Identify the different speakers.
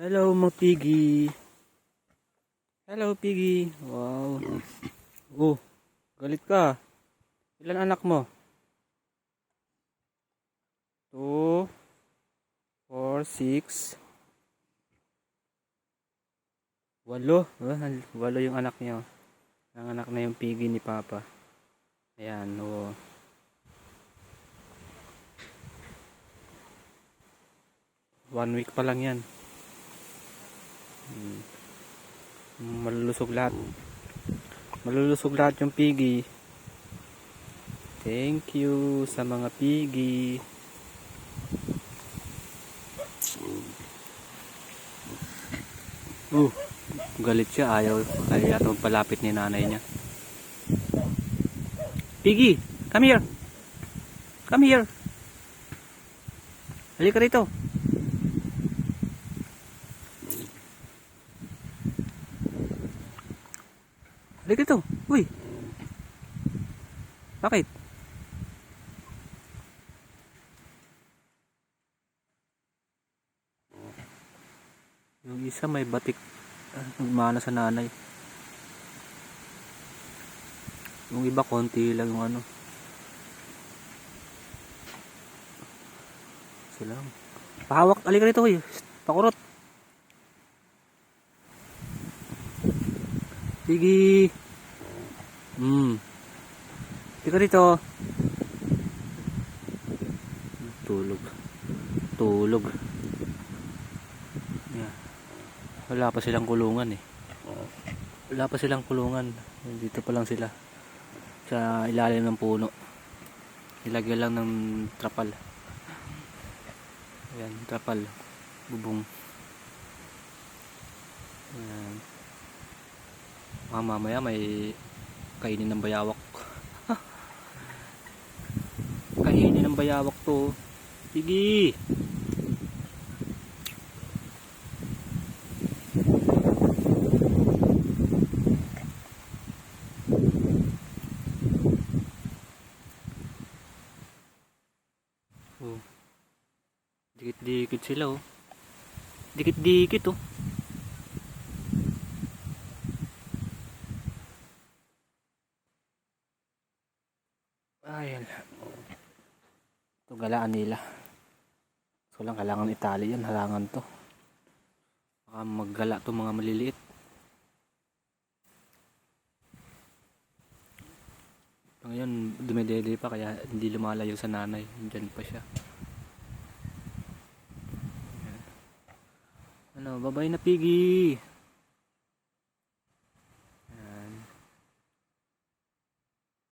Speaker 1: Hello, mga piggy. Hello, piggy. Wow. Oh, galit ka. Ilan anak mo? Two, four, six, walo. Ah, walo yung anak niyo. Ang anak na yung piggy ni Papa. Ayan, oh. One week pa lang yan. Hmm. Malulusog lahat. Malulusog lahat yung piggy. Thank you sa mga piggy. Uh, galit siya. Ayaw, ayaw yata magpalapit ni nanay niya. Piggy, come here. Come here. Halika rito. Halika dito. Uy. Bakit? Yung isa may batik ah, mana sa nanay. Yung iba konti lang yung ano. Sila. Pahawak, alika rito uy. Pakurot. Sige. Hmm. Tika rito. Tulog. Tulog. Yeah. Wala pa silang kulungan eh. Wala pa silang kulungan. Dito pa lang sila. Sa ilalim ng puno. Ilagay lang ng trapal. Ayan, trapal. Bubong. Ayan. Baka mamaya may kainin ng bayawak. kainin ng bayawak to. Sige. Oh. Dikit-dikit sila oh. Dikit-dikit oh. Ayan. Ito galaan nila. So lang kailangan itali yan. Halangan to. Baka maggala to mga maliliit. Ngayon, dumedede pa kaya hindi lumalayo sa nanay. Diyan pa siya. Ano, babay na piggy.